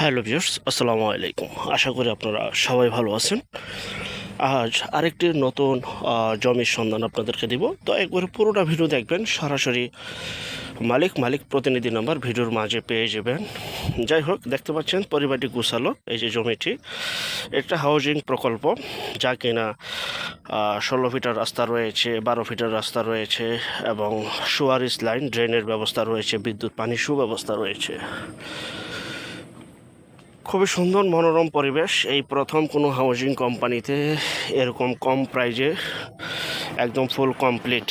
Hello viewers আসসালামু আলাইকুম। আশা করি আপনারা সবাই ভালো আছেন। আজ আরেকটি নতুন জমির সন্ধান আপনাদেরকে দিব। তো একবারে পুরোটা ভিডিও দেখবেন, সরাসরি মালিক মালিক প্রতিনিধি নাম্বার ভিডিওর মাঝে পেয়ে যাবেন। যাই হোক, দেখতে পাচ্ছেন পরিবারটি গুছালো, এই যে জমিটি। একটা হাউজিং প্রকল্প, যা কিনা ষোলো ফিটার রাস্তা রয়েছে, বারো ফিটার রাস্তা রয়েছে, এবং সুয়ারিস লাইন ড্রেনের ব্যবস্থা রয়েছে, বিদ্যুৎ, পানি সুব্যবস্থা রয়েছে। খুবই সুন্দর মনোরম পরিবেশ। এই প্রথম কোনো হাউজিং কোম্পানিতে এরকম কম প্রাইজে একদম ফুল কমপ্লিট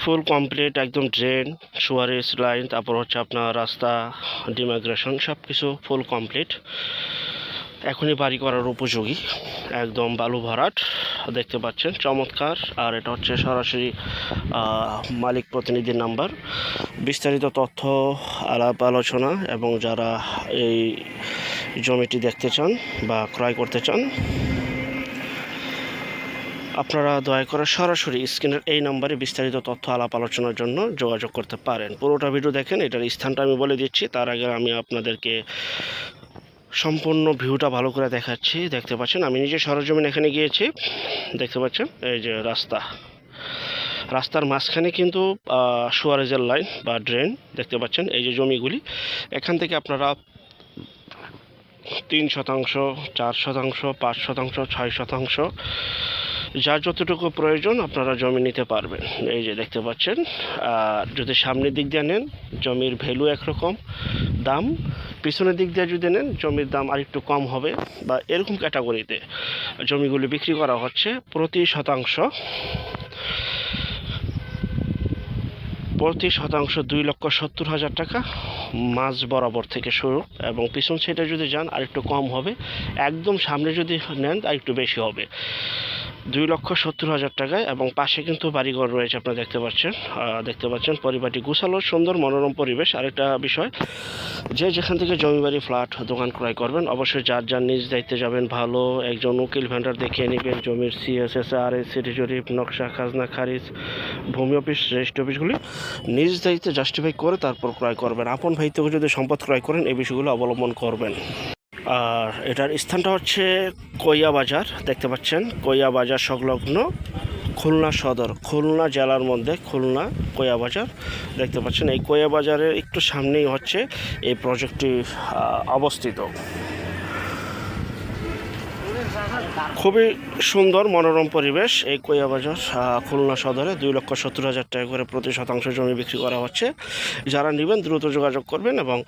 ফুল কমপ্লিট একদম ড্রেন সুয়ারেজ লাইন তারপর হচ্ছে আপনার রাস্তা ডিমাইগ্রেশন সব কিছু ফুল কমপ্লিট এখনই বাড়ি করার উপযোগী। একদম বালু ভরাট, দেখতে পাচ্ছেন, চমৎকার। আর এটা হচ্ছে সরাসরি মালিক প্রতিনিধির নাম্বার। বিস্তারিত তথ্য, আলাপ, আলোচনা এবং যারা এই জমিটি দেখতে চান বা ক্রয় করতে চান, আপনারা দয়া করে সরাসরি স্ক্রিনের এই নম্বরে বিস্তারিত তথ্য, আলাপ, আলোচনার জন্য যোগাযোগ করতে পারেন। পুরোটা ভিডিও দেখেন, এটার স্থানটা আমি বলে দিচ্ছি। তার আগে আমি আপনাদেরকে সম্পূর্ণ ভিউটা ভালো করে দেখাচ্ছি। দেখতে পাচ্ছেন, আমি নিজে সরজমিন এখানে গিয়েছি। দেখতে পাচ্ছেন, এই যে রাস্তা। রাস্তার মাঝখানে কিন্তু সুয়ারেজের লাইন বা ড্রেন। দেখতে পাচ্ছেন, এই যে জমিগুলি। এখান থেকে আপনারা তিন শতাংশ, চার শতাংশ, পাঁচ শতাংশ, ছয় শতাংশ যার যতটুকু প্রয়োজন আপনারা জমি নিতে পারবেন। এই যে দেখতে পাচ্ছেন, আর যদি সামনের দিক দিয়ে নেন, জমির ভ্যালু একরকম, দাম। পিছনের দিক দিয়ে যদি নেন, জমির দাম আরেকটু কম হবে বা এরকম ক্যাটাগরিতে জমিগুলি বিক্রি করা হচ্ছে প্রতি শতাংশ। প্রতি শতাংশ দুই লক্ষ সত্তর হাজার টাকা মাঝ বরাবর থেকে শুরু এবং পিছন সেটা যদি যান, আরেকটু কম হবে। একদম সামনে যদি নেন, আরেকটু বেশি হবে। দুই লক্ষ সত্তর হাজার টাকায় এবং পাশে কিন্তু বাড়িঘর রয়েছে, আপনারা দেখতে পাচ্ছেন। দেখতে পাচ্ছেন পরিবারটি গুছালো, সুন্দর, মনোরম পরিবেশ। আরেকটা বিষয়, যে যেখান থেকে জমি বাড়ি, ফ্ল্যাট, দোকান ক্রয় করবেন, অবশ্যই যার যার নিজ দায়িত্বে যাবেন, ভালো একজন উকিল ভেন্ডার দেখিয়ে নেবেন জমির সিএসএস আর এস সিটি জরিপ নকশা, খাজনা, খারিজ, ভূমি অফিস, রেজিস্ট্রি অফিসগুলি নিজ দায়িত্বে জাস্টিফাই করে তারপর ক্রয় করবেন। আপন ভাই থেকে যদি সম্পদ ক্রয় করেন, এই বিষয়গুলো অবলম্বন করবেন। আর এটার স্থানটা হচ্ছে কইয়া বাজার, দেখতে পাচ্ছেন? কইয়া বাজার সংলগ্ন খুলনা সদর, খুলনা জেলার মধ্যে খুলনা কইয়া বাজার, দেখতে পাচ্ছেন? এই কইয়া বাজারের একটু সামনেই হচ্ছে এই প্রজেক্টটি অবস্থিত। খুবই সুন্দর, মনোরম পরিবেশ এই কইয়া বাজার খুলনা সদরে। দুই লক্ষ সত্তর হাজার টাকা করে প্রতি শতাংশ জমি বিক্রি করা হচ্ছে। যারা নেবেন দ্রুত যোগাযোগ করবেন এবং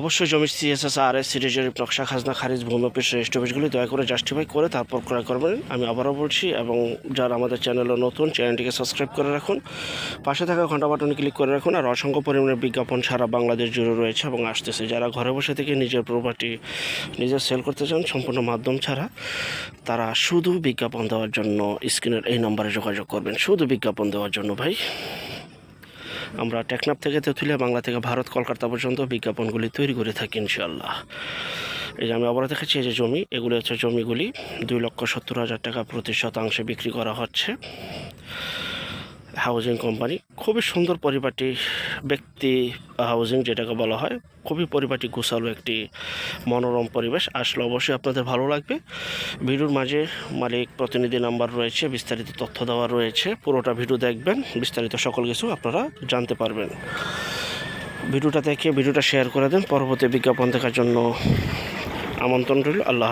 অবশ্যই জমির সিএসএস আর এস জরিপ নকশা খাজনা খারিজ, ভূমি অফিস রেজিস্ট্রি অফিসগুলি দয়া করে জাস্টিফাই করে তারপর ক্রয় করবেন। আমি আবারও বলছি, এবং যারা আমাদের চ্যানেলে নতুন, চ্যানেলটিকে সাবস্ক্রাইব করে রাখুন। পাশে থাকা ঘণ্টা বাটনে ক্লিক করে রাখুন, আর অসংখ্য পরিমাণের বিজ্ঞাপন সারা বাংলাদেশ জুড়ে রয়েছে এবং আসতেছে। যারা ঘরে বসে থেকে নিজের প্রপার্টি নিজের সেল করতে চান, সম্পূর্ণ মাধ্যম ছাড়া তারা শুধু বিজ্ঞাপন দেওয়ার জন্য স্ক্রিনের এই নম্বরে যোগাযোগ করবেন। শুধু বিজ্ঞাপন দেওয়ার জন্য ভাই। আমরা টেকনাপ থেকে তেঁতুলিয়া বাংলা থেকে ভারত কলকাতা পর্যন্ত বিজ্ঞাপনগুলি তৈরি করে থাকি ইনশাল্লাহ এই যে আমি আবার দেখাচ্ছি এই যে জমি, এগুলি হচ্ছে জমিগুলি দুই লক্ষ সত্তর হাজার টাকা প্রতি শতাংশে বিক্রি করা হচ্ছে। হাউজিং কোম্পানি খুবই সুন্দর পরিপাটি ব্যক্তি হাউজিং যেটাকে বলা হয়, খুবই পরিপাটি গোছালো একটি মনোরম পরিবেশ। আসলে অবশ্যই আপনাদের ভালো লাগবে। ভিডিওর মাঝে মালিক প্রতিনিধি নাম্বার রয়েছে, বিস্তারিত তথ্য দেওয়া রয়েছে। পুরোটা ভিডিও দেখবেন, বিস্তারিত সকল কিছু আপনারা জানতে পারবেন। ভিডিওটা দেখে, ভিডিওটা শেয়ার করে দেন। পরবর্তী বিজ্ঞাপন দেখার জন্য আমন্ত্রণ রইল। আল্লাহ